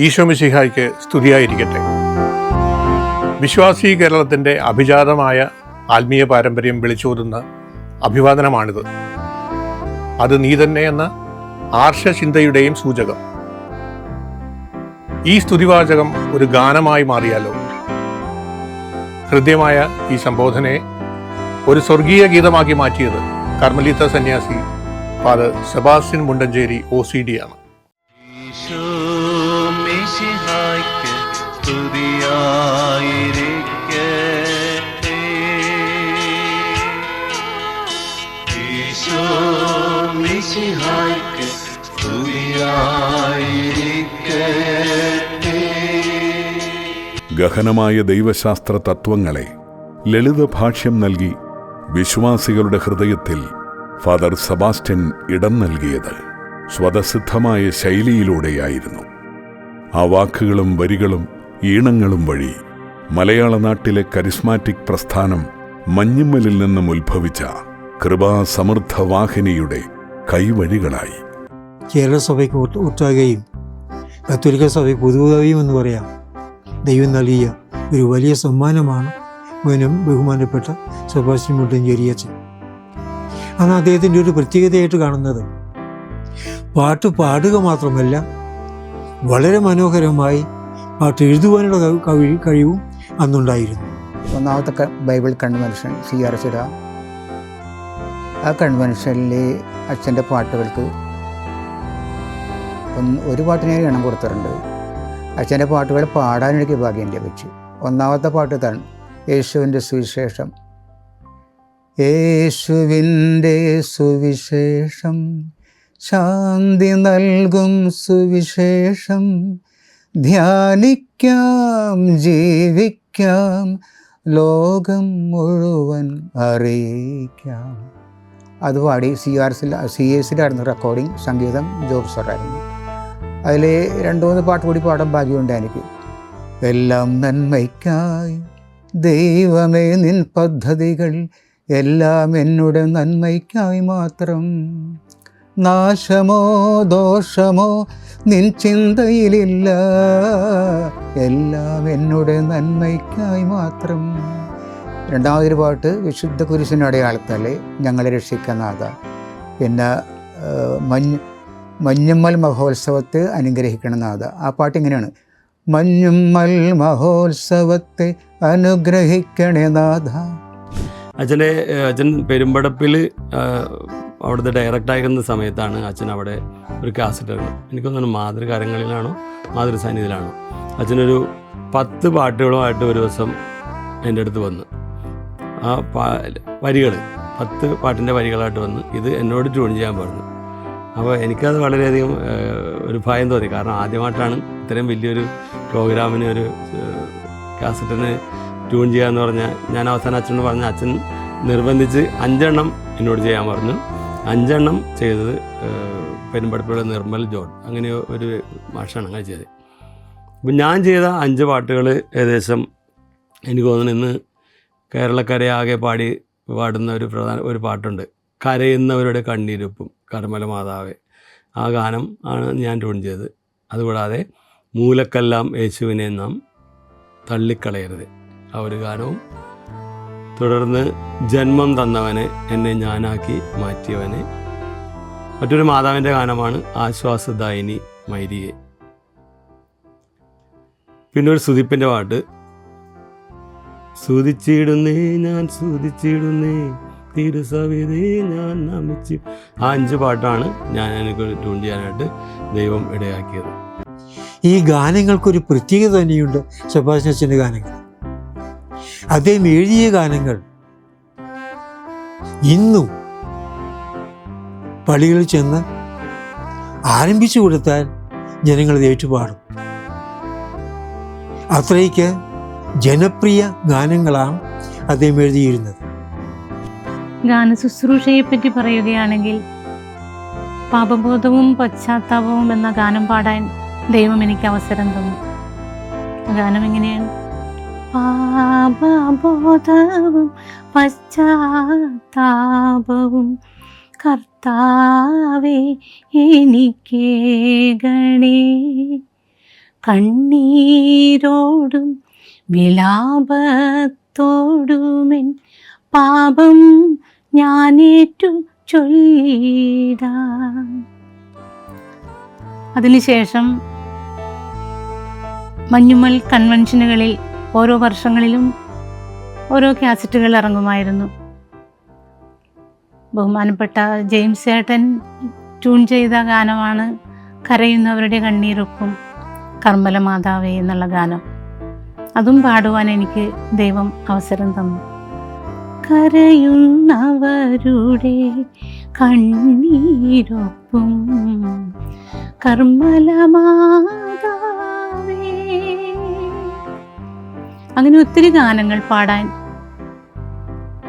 ഈശോമിശിഹായ്ക്ക് സ്തുതിയായിരിക്കട്ടെ. വിശ്വാസി കേരളത്തിന്റെ അഭിജാതമായ ആത്മീയ പാരമ്പര്യം വിളിച്ചോതുന്ന അഭിവാദനമാണിത്. അത് നീ തന്നെ എന്ന ആർഷചിന്തയുടെയും സൂചകം. ഈ സ്തുതിവാചകം ഒരു ഗാനമായി മാറിയാലോ? ഹൃദ്യമായ ഈ സംബോധനയെ ഒരു സ്വർഗീയ ഗീതമാക്കി മാറ്റിയത് കർമ്മലീത്ത സന്യാസി father Sebastian Mundancheri O C D ആണ് മിശിഹായ്ക്ക് സ്തുതിയായിരിക്കട്ടെ. ഈശോ മിശിഹായ്ക്ക്. ഗഹനമായ ദൈവശാസ്ത്ര തത്വങ്ങളെ ലളിത ഭാഷ്യം നൽകി വിശ്വാസികളുടെ ഹൃദയത്തിൽ ഫാദർ സെബാസ്റ്റ്യൻ ഇടം നൽകിയത് സ്വതസിദ്ധമായ ശൈലിയിലൂടെയായിരുന്നു ആ വാക്കുകളും വരികളും ഈണങ്ങളും വഴി മലയാള നാട്ടിലെ കരിസ്മാറ്റിക് പ്രസ്ഥാനം മഞ്ഞുമ്മലിൽ നിന്നും ഉത്ഭവിച്ച കൃപാസമൃദ്ധ വാഹിനിയുടെ കൈവഴികളായി കേരള സഭയ്ക്ക് കത്തോലിക്ക സഭയ്ക്ക് പൊതുവായും എന്ന് പറയാം. ദൈവം നൽകിയ ഒരു വലിയ സമ്മാനമാണ് വനം ബഹുമാനപ്പെട്ട സെബാസ്റ്റ്യൻ മുട്ടഞ്ചേരി അച്ഛൻ അന്ന് അദ്ദേഹത്തിന്റെ ഒരു പ്രത്യേകതയായിട്ട് കാണുന്നത് പാട്ട് പാടുക മാത്രമല്ല വളരെ മനോഹരമായി പാട്ട് എഴുതുവാനുള്ള കഴി കഴിവും അന്നുണ്ടായിരുന്നു. ഒന്നാമത്തെ ബൈബിൾ കൺവെൻഷൻ സി ആർ സിഡ ആ കൺവെൻഷനിൽ അച്ഛന്റെ പാട്ടുകൾക്ക് ഒന്ന് ഒരു പാട്ടിനെ ഇണം കൊടുത്തിട്ടുണ്ട്. അച്ഛന്റെ പാട്ടുകൾ പാടാൻ എനിക്ക് ഭാഗ്യം ലഭിച്ചു. ഒന്നാമത്തെ പാട്ട് ഇതാണ് യേശുവിന്റെ സുവിശേഷം. യേശുവിന്റെ സുവിശേഷം. ശാന്തി നൽകും സുവിശേഷം. ധ്യാനിക്കാം ജീവിക്കാം ലോകം മുഴുവൻ അറിയിക്കാം. അത് പാടി സി ആർ എസിൽ സി എസിലായിരുന്നു റെക്കോർഡിങ് സംഗീതം ജോബ് സാറായിരുന്നു. അതിൽ രണ്ട് മൂന്ന് പാട്ട് കൂടി പാടാൻ ഭാഗ്യമുണ്ട് എനിക്ക്. എല്ലാം നന്മയ്ക്കായി ദൈവമേ നിൻ പദ്ധതികൾ എല്ലാം എന്നുടെ നന്മയ്ക്കായി മാത്രം. നാശമോ ദോഷമോ നിൻ ചിന്തയിലില്ല. എല്ലാം എന്നോട് നന്മയ്ക്കായി മാത്രം. രണ്ടാമതൊരു പാട്ട് വിശുദ്ധ കുരിശിന്റെ അടയാളത്താലെ ഞങ്ങളെ രക്ഷിക്കുന്നതാ പിന്നെ മഞ്ഞ് മഞ്ഞുമ്മൽ മഹോത്സവത്തെ അനുഗ്രഹിക്കണം നാഥ. ആ പാട്ട് ഇങ്ങനെയാണ് മഞ്ഞുമ്മൽ മഹോത്സവത്തെ അനുഗ്രഹിക്കണേ നാഥ. അച്ഛന്റെ അച്ഛൻ പെരുമ്പടപ്പിൽ അവിടുത്തെ ഡയറക്റ്റ് ആയിരുന്ന സമയത്താണ് അച്ഛൻ അവിടെ ഒരു കാസറ്റ് ഇറങ്ങുന്നത് എനിക്കൊന്നും മാതൃകാരങ്ങളിലാണോ മാതൃ സന്നിധിയിലാണോ. അച്ഛനൊരു പത്ത് പാട്ടുകളുമായിട്ട് ഒരു ദിവസം എന്റെ അടുത്ത് വന്ന്. ആ പാ വരികൾ പത്ത് പാട്ടിന്റെ വരികളായിട്ട് വന്ന് ഇത് എന്നോട് ട്യൂൺ ചെയ്യാൻ പറഞ്ഞു. അപ്പോൾ എനിക്കത് വളരെയധികം ഒരു ഭയം തോന്നി. കാരണം ആദ്യമായിട്ടാണ് ഇത്രയും വലിയൊരു പ്രോഗ്രാമിന് ഒരു കാസറ്റിന് ട്യൂൺ ചെയ്യാന്ന് പറഞ്ഞാൽ ഞാൻ അവസാനം അച്ഛനോട് പറഞ്ഞ അച്ഛൻ നിർബന്ധിച്ച് അഞ്ചെണ്ണം എന്നോട് ചെയ്യാൻ പറഞ്ഞു. അഞ്ചെണ്ണം ചെയ്തത് പെരുമ്പടപ്പുഴ നിർമ്മൽ ജോൺ. അങ്ങനെ ഒരു മാഷാണ് അങ്ങനെ ചെയ്തത്. അപ്പം ഞാൻ ചെയ്ത അഞ്ച് പാട്ടുകൾ ഏകദേശം എനിക്ക് തോന്നുന്നു ഇന്ന് കേരളക്കരയാകെ പാടി പാടുന്ന ഒരു പ്രധാന ഒരു പാട്ടുണ്ട്. കരയുന്നവരുടെ കണ്ണീരുപ്പും കർമ്മല മാതാവേ. ആ ഗാനം ആണ് ഞാൻ ട്യൂൺ ചെയ്തത്. അതുകൂടാതെ മൂലക്കെല്ലാം യേശുവിനെ നാം തള്ളിക്കളയരുത്. ആ ഒരു ഗാനവും തുടർന്ന് ജന്മം തന്നവനെ എന്നെ ഞാനാക്കി മാറ്റിയവനെ. മറ്റൊരു മാതാവിന്റെ ഗാനമാണ് ആശ്വാസദായിനി മൈരിയെ. പിന്നെ ഒരു സുതിപ്പിന്റെ പാട്ട്. സുതിച്ചിടുന്നേ ഞാൻ സുതിച്ചിടുന്നേ തിരുസവിതേ ഞാൻ നമിച്ചു. ആ അഞ്ച് പാട്ടാണ് ഞാൻ എനിക്ക് ട്യൂൺ ചെയ്യാനായിട്ട് ദൈവം ഇടയാക്കിയത്. ഈ ഗാനങ്ങൾക്കൊരു പ്രത്യേകത തന്നെയുണ്ട് സെബാസ്റ്റ്യൻ അച്ഛന്റെ ഗാനങ്ങൾ അദ്ദേഹം എഴുതിയ ഗാനങ്ങൾ ഇന്നും പള്ളികളിൽ ചെന്ന് ആരംഭിച്ചു കൊടുത്താൽ ജനങ്ങളത് ഏറ്റുപാടും. അത്രയ്ക്ക് ജനപ്രിയ ഗാനങ്ങളാണ് അദ്ദേഹം എഴുതിയിരുന്നത്. ഗാന ശുശ്രൂഷയെ പറ്റി പറയുകയാണെങ്കിൽ പാപബോധവും പശ്ചാത്താപവും എന്ന ഗാനം പാടാൻ ദൈവം എനിക്ക് അവസരം തന്നു. ഗാനം എങ്ങനെയാണ്? പാപബോധവും പശ്ചാത്താപവും കർത്താവേ എനിക്കേകണേ കണ്ണീരോടും വിലാപത്തോടുമെൻ പാപം ഞാനേറ്റു ചൊല്ലിട അതിനുശേഷം മഞ്ഞുമൽ കൺവെൻഷനുകളിൽ ഓരോ വർഷങ്ങളിലും ഓരോ കാസറ്റുകൾ ഇറങ്ങുമായിരുന്നു. ബഹുമാനപ്പെട്ട ജെയിംസ് ഏട്ടൻ ട്യൂൺ ചെയ്ത ഗാനമാണ് കരയുന്നവരുടെ കണ്ണീരൊക്കും കർമ്മല മാതാവേ എന്നുള്ള ഗാനം. അതും പാടുവാൻ എനിക്ക് ദൈവം അവസരം തന്നു. കരയുന്നവരുടെ കണ്ണീരൊപ്പം കർമ്മല അങ്ങനെ ഒത്തിരി ഗാനങ്ങൾ പാടാൻ.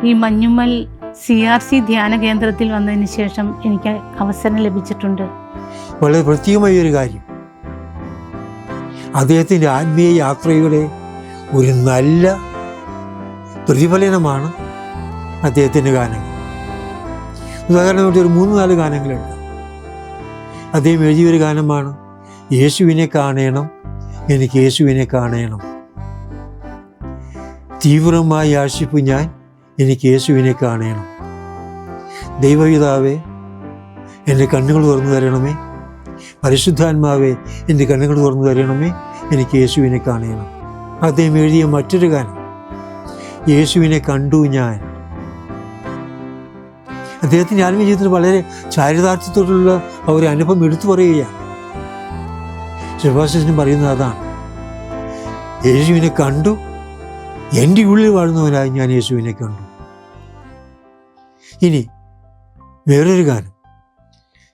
ഈ മഞ്ഞുമ്മൽ സി ആർ സി ധ്യാന കേന്ദ്രത്തിൽ വന്നതിന് ശേഷം എനിക്ക് അവസരം ലഭിച്ചിട്ടുണ്ട്. വളരെ പ്രത്യേകമായ ഒരു കാര്യം. അദ്ദേഹത്തിന്റെ ആത്മീയ യാത്രയുടെ ഒരു നല്ല പ്രതിഫലനമാണ് അദ്ദേഹത്തിന്റെ ഗാനങ്ങൾ. ഉദാഹരണമായിട്ട് ഒരു മൂന്ന് നാല് ഗാനങ്ങളുണ്ട് അദ്ദേഹം എഴുതിയൊരു ഗാനമാണ് യേശുവിനെ കാണണം എനിക്ക് യേശുവിനെ കാണണം. തീവ്രമായി ആശിപ്പ് ഞാൻ എനിക്ക് യേശുവിനെ കാണണം. ദൈവപിതാവേ എന്റെ കണ്ണുകൾ തുറന്നു തരണമേ. പരിശുദ്ധാത്മാവേ എന്റെ കണ്ണുകൾ തുറന്നു തരണമേ. എനിക്ക് യേശുവിനെ കാണണം. അദ്ദേഹം എഴുതിയ മറ്റൊരു ഗാനം. യേശുവിനെ കണ്ടു ഞാൻ. അദ്ദേഹത്തിന്റെ ആത്മീയ ജീവിതത്തിൽ വളരെ ചാരിതാർത്ഥ്യത്തോടുള്ള ഒരു അനുഭവം എടുത്തു പറയുകയാണ്. ശുഭാശിനും പറയുന്നത് അതാണ്. യേശുവിനെ കണ്ടു എന്റെ ഉള്ളിൽ വാഴുന്നവരായി ഞാൻ യേശുവിനെ കണ്ടു. ഇനി വേറൊരു കാലം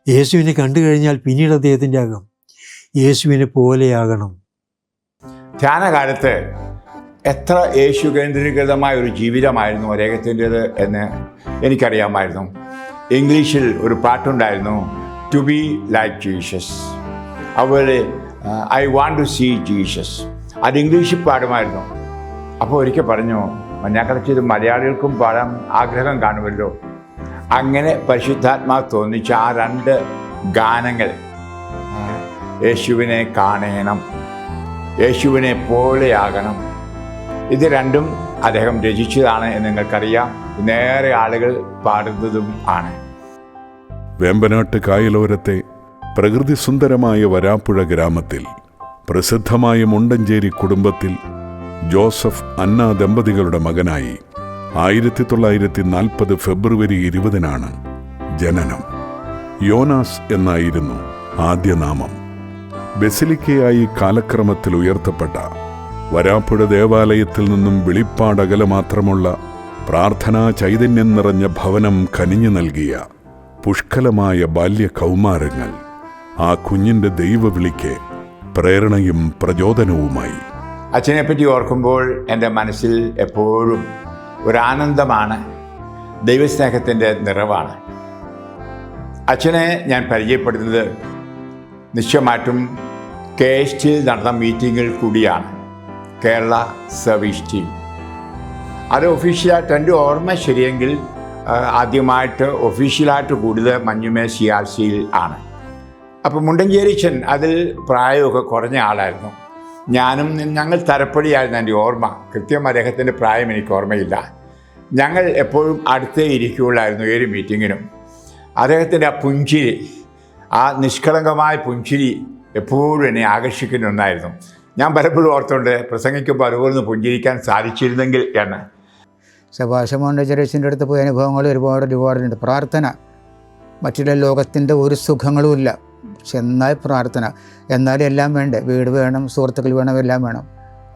യേശുവിനെ കണ്ടു കഴിഞ്ഞാൽ പിന്നീട് അദ്ദേഹത്തിന്റെ അകം യേശുവിനെ പോലെയാകണം. ധ്യാനകാലത്ത് എത്ര യേശു കേന്ദ്രീകൃതമായ ഒരു ജീവിതമായിരുന്നു അദ്ദേഹത്തിന്റെത് എന്ന് എനിക്കറിയാമായിരുന്നു. ഇംഗ്ലീഷിൽ ഒരു പാട്ടുണ്ടായിരുന്നു ടു ബി ലൈക്ക് ജീസസ് അതുപോലെ I want to see Jesus അത് ഇംഗ്ലീഷിൽ പാടുമായിരുന്നു. അപ്പോൾ ഒരിക്കൽ പറഞ്ഞു മഞ്ഞാക്കടച്ച് ഇത് മലയാളികൾക്കും പാടാൻ ആഗ്രഹം കാണുമല്ലോ. അങ്ങനെ പരിശുദ്ധാത്മാവ് തോന്നിച്ച ആ രണ്ട് ഗാനങ്ങൾ യേശുവിനെ കാണണം യേശുവിനെ പോലെയാകണം. ഇത് രണ്ടും അദ്ദേഹം രചിച്ചതാണ് എന്ന് നിങ്ങൾക്കറിയാം. നേരെ ആളുകൾ പാടുന്നതും ആണ്. വേമ്പനാട്ട് കായലോരത്തെ പ്രകൃതി സുന്ദരമായ വരാപ്പുഴ ഗ്രാമത്തിൽ പ്രസിദ്ധമായ മുണ്ടഞ്ചേരി കുടുംബത്തിൽ ജോസഫ് അന്ന ദമ്പതികളുടെ മകനായി ആയിരത്തി തൊള്ളായിരത്തി നാൽപ്പത് ഫെബ്രുവരി ഇരുപതിനാണ് ജനനം. യോനാസ് എന്നായിരുന്നു ആദ്യനാമം ബസിലിക്കയായി കാലക്രമത്തിൽ ഉയർത്തപ്പെട്ട വരാപ്പുഴ ദേവാലയത്തിൽ നിന്നും വെളിപ്പാടകല മാത്രമുള്ള പ്രാർത്ഥനാ ചൈതന്യം നിറഞ്ഞ ഭവനം കനിഞ്ഞു നൽകിയ പുഷ്കലമായ ബാല്യ കൗമാരങ്ങൾ ആ കുഞ്ഞിന്റെ ദൈവവിളിക്ക് പ്രേരണയും പ്രചോദനവുമായി. അച്ഛനെപ്പറ്റി ഓർക്കുമ്പോൾ എന്റെ മനസ്സിൽ എപ്പോഴും ഒരാനന്ദമാണ് ദൈവസ്നേഹത്തിന്റെ നിറവാണ്. അച്ഛനെ ഞാൻ പരിചയപ്പെടുന്നത് നിശ്ചയമായിട്ടും കെ എസ് ടിയിൽ നടന്ന മീറ്റിങ്ങിൽ കൂടിയാണ് കേരള സർവീസ് ടീം. അത് ഒഫീഷ്യലായിട്ട് എന്റെ ഓർമ്മ ശരിയെങ്കിൽ ആദ്യമായിട്ട് ഒഫീഷ്യലായിട്ട് കൂടുതൽ മഞ്ഞുമേ സി ആർ സിയിൽ ആണ്. അപ്പോൾ മുണ്ടഞ്ചേരിച്ചൻ അതിൽ പ്രായമൊക്കെ കുറഞ്ഞ ആളായിരുന്നു. ഞാനും ഞങ്ങൾ തരപ്പടിയായിരുന്നു എന്റെ ഓർമ്മ. കൃത്യം അദ്ദേഹത്തിന്റെ പ്രായം എനിക്ക് ഓർമ്മയില്ല. ഞങ്ങൾ എപ്പോഴും അടുത്തേ ഇരിക്കുകയുള്ളായിരുന്നു ഏത് മീറ്റിങ്ങിനും അദ്ദേഹത്തിന്റെ ആ പുഞ്ചിരി ആ നിഷ്കളങ്കമായ പുഞ്ചിരി എപ്പോഴും എന്നെ ആകർഷിക്കുന്ന ഒന്നായിരുന്നു. ഞാൻ പലപ്പോഴും ഓർത്തുകൊണ്ട് പ്രസംഗിക്കുമ്പോൾ അതുപോലെ ഒന്ന് പുഞ്ചിരിക്കാൻ സാധിച്ചിരുന്നെങ്കിൽ എന്ന്. സെബാഷമോന്റെ ചെറിയച്ഛന്റെ അടുത്ത് പോയ അനുഭവങ്ങൾ ഒരുപാട് ഒരുപാടുണ്ട്. പ്രാർത്ഥന മറ്റുള്ള ലോകത്തിന്റെ ഒരു സുഖങ്ങളും എന്നാൽ പ്രാർത്ഥന. എന്നാലും എല്ലാം വേണ്ടേ? വീട് വേണം സുഹൃത്തുക്കൾ വേണം എല്ലാം വേണം.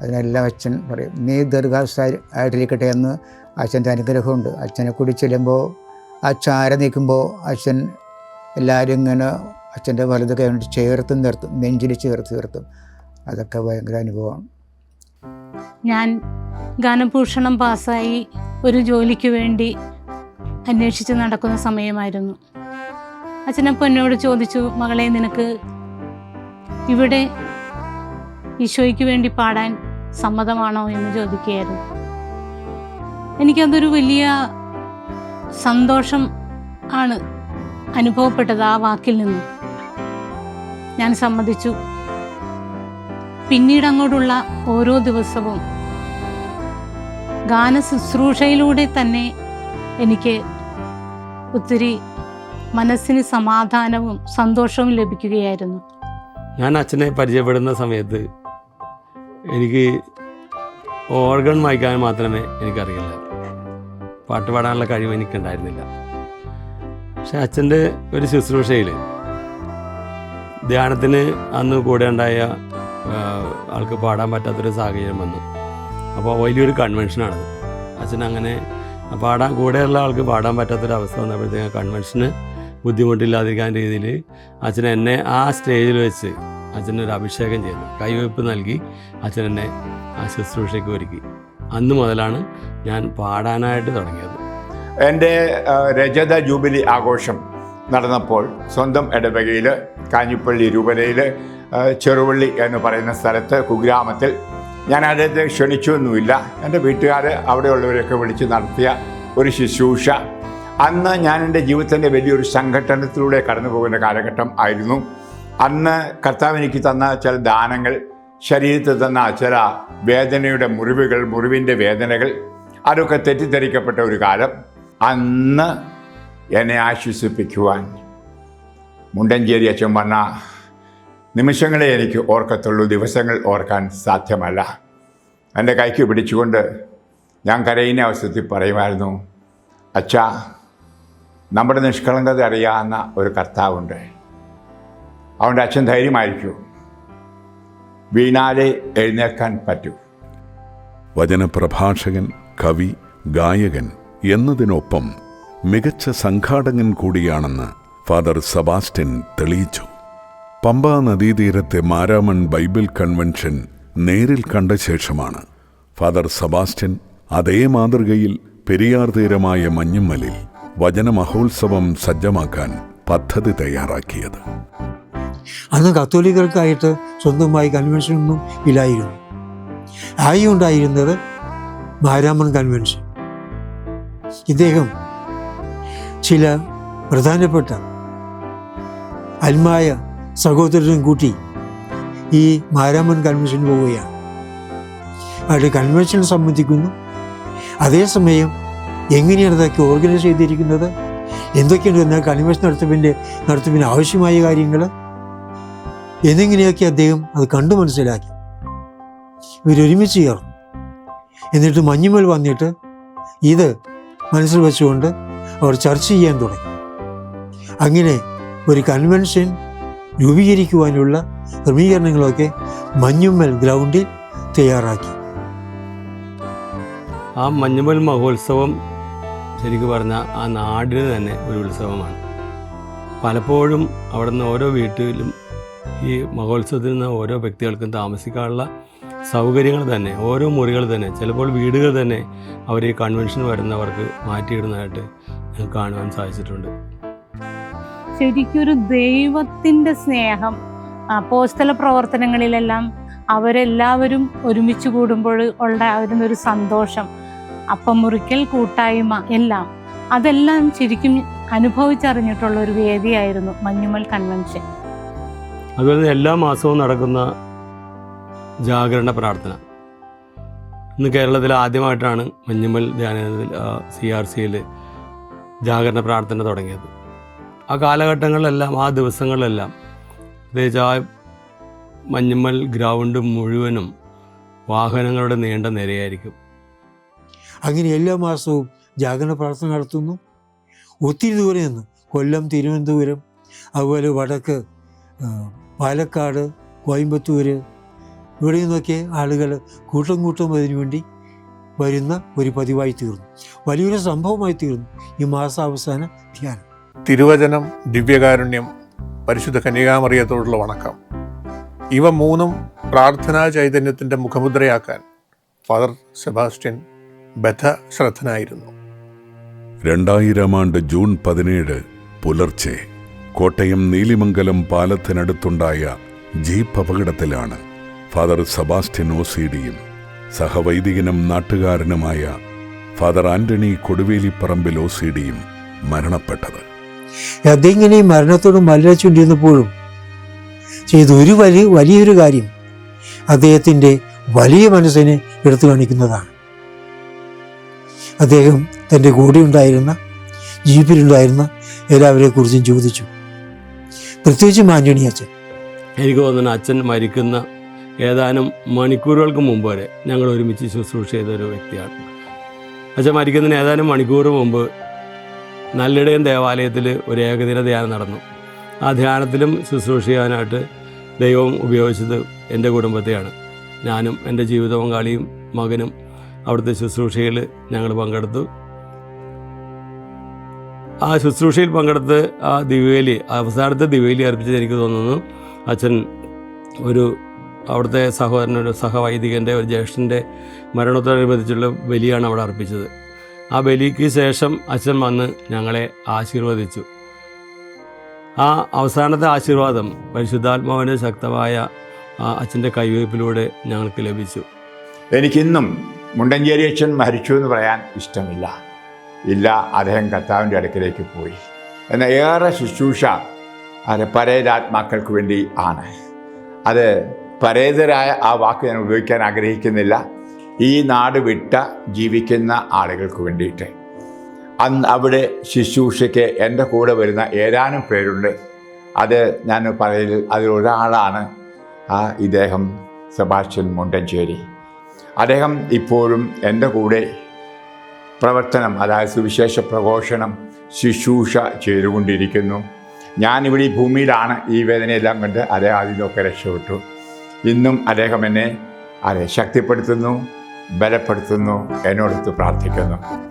അതിനെല്ലാം അച്ഛൻ പറയും. നീ ദീർഘാസ്ഥായി ആയിട്ടിരിക്കട്ടെ എന്ന് അച്ഛന്റെ അനുഗ്രഹമുണ്ട്. അച്ഛനെ കൂടി ചെല്ലുമ്പോൾ ആ ചാര നീക്കുമ്പോൾ അച്ഛൻ എല്ലാവരും ഇങ്ങനെ അച്ഛന്റെ വലത് കൈ കൊണ്ട് ചേർത്ത് നിർത്തും. നെഞ്ചിൽ ചേർത്ത് നിർത്തും. അതൊക്കെ ഭയങ്കര അനുഭവമാണ്. ഞാൻ ഗാനഭൂഷണം പാസ്സായി ഒരു ജോലിക്ക് വേണ്ടി അന്വേഷിച്ച് നടക്കുന്ന സമയമായിരുന്നു. അച്ഛനപ്പോൾ എന്നോട് ചോദിച്ചു മകളെ നിനക്ക് ഇവിടെ ഈശോയ്ക്ക് വേണ്ടി പാടാൻ സമ്മതമാണോ എന്ന് ചോദിക്കുകയായിരുന്നു. എനിക്കതൊരു വലിയ സന്തോഷം ആണ് അനുഭവപ്പെട്ടത് ആ വാക്കിൽ നിന്ന്. ഞാൻ സമ്മതിച്ചു. പിന്നീട് അങ്ങോട്ടുള്ള ഓരോ ദിവസവും ഗാന ശുശ്രൂഷയിലൂടെ തന്നെ എനിക്ക് ഒത്തിരി മനസ്സിന് സമാധാനവും സന്തോഷവും ലഭിക്കുകയായിരുന്നു. ഞാൻ അച്ഛനെ പരിചയപ്പെടുന്ന സമയത്ത് എനിക്ക് ഓർഗൺ വായിക്കാൻ മാത്രമേ എനിക്കറിയില്ല. പാട്ട് പാടാനുള്ള കഴിവ് എനിക്കുണ്ടായിരുന്നില്ല. പക്ഷെ അച്ഛന്റെ ഒരു ശുശ്രൂഷയിൽ ധ്യാനത്തിന് അന്ന് കൂടെ ഉണ്ടായ ആൾക്ക് പാടാൻ പറ്റാത്തൊരു സാഹചര്യം വന്നു. അപ്പോൾ വലിയൊരു കൺവെൻഷനാണ് അച്ഛൻ അങ്ങനെ പാടാൻ കൂടെയുള്ള ആൾക്ക് പാടാൻ പറ്റാത്തൊരു അവസ്ഥ വന്നപ്പോഴത്തേക്ക് കൺവെൻഷന് ബുദ്ധിമുട്ടില്ലാതിരിക്കാൻ രീതിയിൽ അച്ഛൻ എന്നെ ആ സ്റ്റേജിൽ വെച്ച് അച്ഛനൊരു അഭിഷേകം ചെയ്തു. കൈവയ്പ് നൽകി അച്ഛൻ എന്നെ ആ ശുശ്രൂഷയ്ക്ക് ഒരുക്കി. അന്ന് മുതലാണ് ഞാൻ പാടാനായിട്ട് തുടങ്ങിയത്. എന്റെ രജത ജൂബിലി ആഘോഷം നടന്നപ്പോൾ സ്വന്തം ഇടവകയിൽ കാഞ്ഞിപ്പള്ളി രൂപതയിൽ ചെറുവള്ളി എന്ന് പറയുന്ന സ്ഥലത്ത് കുഗ്രാമത്തിൽ ഞാൻ അദ്ദേഹത്തെ ക്ഷണിച്ചൊന്നുമില്ല. എന്റെ വീട്ടുകാർ അവിടെയുള്ളവരൊക്കെ വിളിച്ച് നടത്തിയ ഒരു ശുശ്രൂഷ അന്ന് ഞാൻ എന്റെ ജീവിതത്തിന്റെ വലിയൊരു സംഘട്ടനത്തിലൂടെ കടന്നു പോകുന്ന കാലഘട്ടം ആയിരുന്നു. അന്ന് കർത്താവ് എനിക്ക് തന്ന ചില ദാനങ്ങൾ ശരീരത്തിൽ തന്ന ചില വേദനയുടെ മുറിവുകൾ മുറിവിന്റെ വേദനകൾ അതൊക്കെ തെറ്റിദ്ധരിക്കപ്പെട്ട ഒരു കാലം. അന്ന് എന്നെ ആശ്വസിപ്പിക്കുവാൻ മുണ്ടഞ്ചേരി അച്ഛൻ വന്ന നിമിഷങ്ങളെ എനിക്ക് ഓർക്കത്തുള്ളൂ ദിവസങ്ങൾ ഓർക്കാൻ സാധ്യമല്ല. എന്റെ കൈക്ക് പിടിച്ചുകൊണ്ട് ഞാൻ കരയുന്ന അവസരത്തിൽ പറയുമായിരുന്നു അച്ഛാ നമ്മുടെ നിഷ്കളങ്കത അറിയാവുന്ന ഒരു കർത്താവുണ്ട്. അവന്റെ അച്ഛൻ ധൈര്യമായിരിക്കൂ. വീണാലെ എഴുന്നേൽക്കാൻ പറ്റൂ. വചനപ്രഭാഷകൻ കവി ഗായകൻ എന്നതിനൊപ്പം മികച്ച സംഘാടകൻ കൂടിയാണെന്ന് ഫാദർ സെബാസ്റ്റ്യൻ തെളിയിച്ചു. പമ്പാ നദീതീരത്തെ മാരാമൺ ബൈബിൾ കൺവെൻഷൻ നേരിൽ കണ്ട ശേഷമാണ് ഫാദർ സെബാസ്റ്റ്യൻ അതേ മാതൃകയിൽ പെരിയാർ തീരമായ മഞ്ഞുമ്മലിൽ വചനമഹോത്സവം സജ്ജമാക്കാൻ പദ്ധതി തയ്യാറാക്കിയത്. അന്ന് കത്തോലിക്കർക്കായിട്ട് സ്വന്തമായി കൺവെൻഷനൊന്നും ഇല്ലായിരുന്നു. ആയി ഉണ്ടായിരുന്നത് മാരാമൺ കൺവെൻഷൻ ഇദ്ദേഹം ചില പ്രധാനപ്പെട്ട അൽമായ സഹോദരനും കൂട്ടി ഈ മാരാമൻ കൺവെൻഷൻ പോവുകയാണ്. അവിടെ കൺവെൻഷൻ സംബന്ധിക്കുന്നു. അതേസമയം എങ്ങനെയാണ് ഇതൊക്കെ ഓർഗനൈസ് ചെയ്തിരിക്കുന്നത്? എന്തൊക്കെയാണ് എന്നാൽ കൺവെൻഷൻ നടത്തുവിന്റെ നടത്തുവിന് ആവശ്യമായ കാര്യങ്ങൾ? എന്നിങ്ങനെയൊക്കെ അദ്ദേഹം അത് കണ്ടു മനസ്സിലാക്കി? ഇവരൊരുമിച്ച് ചേർന്നു. എന്നിട്ട് മഞ്ഞുമൽ വന്നിട്ട് ഇത് മനസ്സിൽ വെച്ചുകൊണ്ട് അവർ ചർച്ച ചെയ്യാൻ തുടങ്ങി. അങ്ങനെ ഒരു കൺവെൻഷൻ രൂപീകരിക്കുവാനുള്ള ക്രമീകരണങ്ങളൊക്കെ മഞ്ഞുമ്മൽ ഗ്രൗണ്ടിൽ തയ്യാറാക്കി. ആ മഞ്ഞുമൽ മഹോത്സവം ശരിക്കും പറഞ്ഞാൽ ആ നാടിന് തന്നെ ഒരു ഉത്സവമാണ്. പലപ്പോഴും അവിടുന്ന് ഓരോ വീട്ടിലും ഈ മഹോത്സവത്തിൽ നിന്ന് ഓരോ വ്യക്തികൾക്കും താമസിക്കാനുള്ള സൗകര്യങ്ങൾ തന്നെ ഓരോ മുറികൾ തന്നെ ചിലപ്പോൾ വീടുകൾ തന്നെ അവർ ഈ കൺവെൻഷൻ വരുന്നവർക്ക് മാറ്റിയിടുന്നതായിട്ട് ഞങ്ങൾക്ക് കാണുവാൻ സാധിച്ചിട്ടുണ്ട്. ശരിക്കൊരു ദൈവത്തിന്റെ സ്നേഹം പോസ്റ്റല പ്രവർത്തനങ്ങളിലെല്ലാം അവരെല്ലാവരും ഒരുമിച്ച് കൂടുമ്പോൾ ഉള്ള ഒരു സന്തോഷം അപ്പം മുറിക്കൽ കൂട്ടായ്മ എല്ലാം. അതെല്ലാം ശരിക്കും അനുഭവിച്ചറിഞ്ഞിട്ടുള്ള ഒരു വേദിയായിരുന്നു മഞ്ഞുമൽ കൺവെൻഷൻ. അതുപോലെ എല്ലാ മാസവും നടക്കുന്ന ജാഗരണ പ്രാർത്ഥന. ഇന്ന് കേരളത്തിൽ ആദ്യമായിട്ടാണ് മഞ്ഞുമൽ ധ്യാനത്തിൽ സി ആർ സിയിൽ ജാഗരണ പ്രാർത്ഥന തുടങ്ങിയത്. ആ കാലഘട്ടങ്ങളിലെല്ലാം ആ ദിവസങ്ങളിലെല്ലാം പ്രത്യേകിച്ച് ആ മഞ്ഞുമൽ ഗ്രൗണ്ട് മുഴുവനും വാഹനങ്ങളുടെ നീണ്ട നിരയായിരിക്കും. അങ്ങനെ എല്ലാ മാസവും ജാഗരണ പ്രാർത്ഥന നടത്തുന്നു. ഒത്തിരി ദൂരെ നിന്ന് കൊല്ലം തിരുവനന്തപുരം അതുപോലെ വടക്ക് പാലക്കാട് കോയമ്പത്തൂര് ഇവിടെ നിന്നൊക്കെ ആളുകൾ കൂട്ടം കൂട്ടം അതിനു വേണ്ടി വരുന്ന ഒരു പതിവായി തീർന്നു. വലിയൊരു സംഭവമായി തീർന്നു ഈ മാസാവസാന ധ്യാനം. തിരുവചനം ദിവ്യകാരുണ്യം പരിശുദ്ധ കന്യകാമറിയത്തോടുള്ള വണക്കം. ഇവ മൂന്നും പ്രാർത്ഥനാ ചൈതന്യത്തിന്റെ മുഖമുദ്രയാക്കാൻ ഫാദർ സെബാസ്റ്റ്യൻ ബദ്ധശ്രദ്ധനായിരുന്നു. രണ്ടായിരം ആണ്ട് ജൂൺ പതിനേഴ് പുലർച്ചെ കോട്ടയം നീലിമംഗലം പാലത്തിനടുത്തുണ്ടായ ജീപ്പ് അപകടത്തിലാണ് ഫാദർ സെബാസ്റ്റ്യൻ ഒ സി ഡിയും സഹവൈദികനും നാട്ടുകാരനുമായ father Antony Koduvelipparambil O C ഡിയും മരണപ്പെട്ടത്. അദ്ദേഹം ഈ മരണത്തോട് മല്ലച്ചുണ്ടിരുന്നപ്പോഴും ചെയ്ത ഒരു വലിയ വലിയൊരു കാര്യം അദ്ദേഹത്തിന്റെ വലിയ മനസ്സിനെ എടുത്തു കാണിക്കുന്നതാണ്. അദ്ദേഹം തന്റെ കൂടെ ഉണ്ടായിരുന്ന ജീപ്പിലുണ്ടായിരുന്ന എല്ലാവരെക്കുറിച്ചും ചോദിച്ചു. പ്രത്യേകിച്ചും ആന്റണി അച്ഛൻ. എനിക്ക് തോന്നുന്നു അച്ഛൻ മരിക്കുന്ന ഏതാനും മണിക്കൂറുകൾക്ക് മുമ്പ് വരെ ഞങ്ങൾ ഒരുമിച്ച് ശുശ്രൂഷ ചെയ്ത ഒരു വ്യക്തിയാണ്. അച്ഛൻ മരിക്കുന്നതിന് ഏതാനും മണിക്കൂർ മുമ്പ് നല്ലിടയും ദേവാലയത്തിൽ ഒരു ഏകദിന ധ്യാനം നടന്നു. ആ ധ്യാനത്തിലും ശുശ്രൂഷ ചെയ്യാനായിട്ട് ദൈവം ഉപയോഗിച്ചത് എന്റെ കുടുംബത്തെയാണ്. ഞാനും എന്റെ ജീവിത പങ്കാളിയും മകനും അവിടുത്തെ ശുശ്രൂഷയിൽ ഞങ്ങൾ പങ്കെടുത്തു. ആ ശുശ്രൂഷയിൽ പങ്കെടുത്ത് ആ ദിവേലി അവസാനത്തെ ദിവേലി അർപ്പിച്ചത് എനിക്ക് തോന്നുന്നു അച്ഛൻ ഒരു അവിടുത്തെ സഹോദരനൊരു സഹവൈദികന്റെ ഒരു ജ്യേഷ്ഠന്റെ മരണത്തോടനുബന്ധിച്ചുള്ള ബലിയാണ് അവിടെ അർപ്പിച്ചത്. ആ ബലിക്ക് ശേഷം അച്ഛൻ വന്ന് ഞങ്ങളെ ആശീർവദിച്ചു. ആ അവസാനത്തെ ആശീർവാദം പരിശുദ്ധാത്മാവിന്റെ ശക്തമായ അച്ഛന്റെ കൈവയ്പിലൂടെ ഞങ്ങൾക്ക് ലഭിച്ചു. എനിക്കിന്നും മുണ്ടഞ്ചേരി അച്ഛൻ മരിച്ചു എന്ന് പറയാൻ ഇഷ്ടമില്ല. ഇല്ല അദ്ദേഹം കർത്താവിന്റെ അടുക്കിലേക്ക് പോയി. എന്ന ഏറെ ശുശ്രൂഷ അത് പരേതാത്മാക്കൾക്ക് വേണ്ടി ആണ്. അത് പരേതരായ ആ വാക്ക് ഞാൻ ഉപയോഗിക്കാൻ ആഗ്രഹിക്കുന്നില്ല. ഈ നാട് വിട്ട ജീവിക്കുന്ന ആളുകൾക്ക് വേണ്ടിയിട്ട്. അന്ന് അവിടെ ശുശ്രൂഷയ്ക്ക് എന്റെ കൂടെ വരുന്ന ഏതാനും പേരുണ്ട്. അത് ഞാൻ പറയൽ അതിലൊരാളാണ്. ആ ഇദ്ദേഹം സെബാസ്റ്റ്യൻ മുണ്ടഞ്ചേരി. അദ്ദേഹം ഇപ്പോഴും എന്റെ കൂടെ പ്രവർത്തനം അതായത് സുവിശേഷ പ്രഘോഷണം ശുശ്രൂഷ ചെയ്തുകൊണ്ടിരിക്കുന്നു. ഞാനിവിടെ ഈ ഭൂമിയിലാണ് ഈ വേദനയെല്ലാം കണ്ട് അദ്ദേഹം അതിലൊക്കെ രക്ഷപ്പെട്ടു. ഇന്നും അദ്ദേഹം എന്നെ അതെ ശക്തിപ്പെടുത്തുന്നു ബലപ്പെടുത്തുന്നു എന്നോടൊത്ത് പ്രാർത്ഥിക്കുന്നു.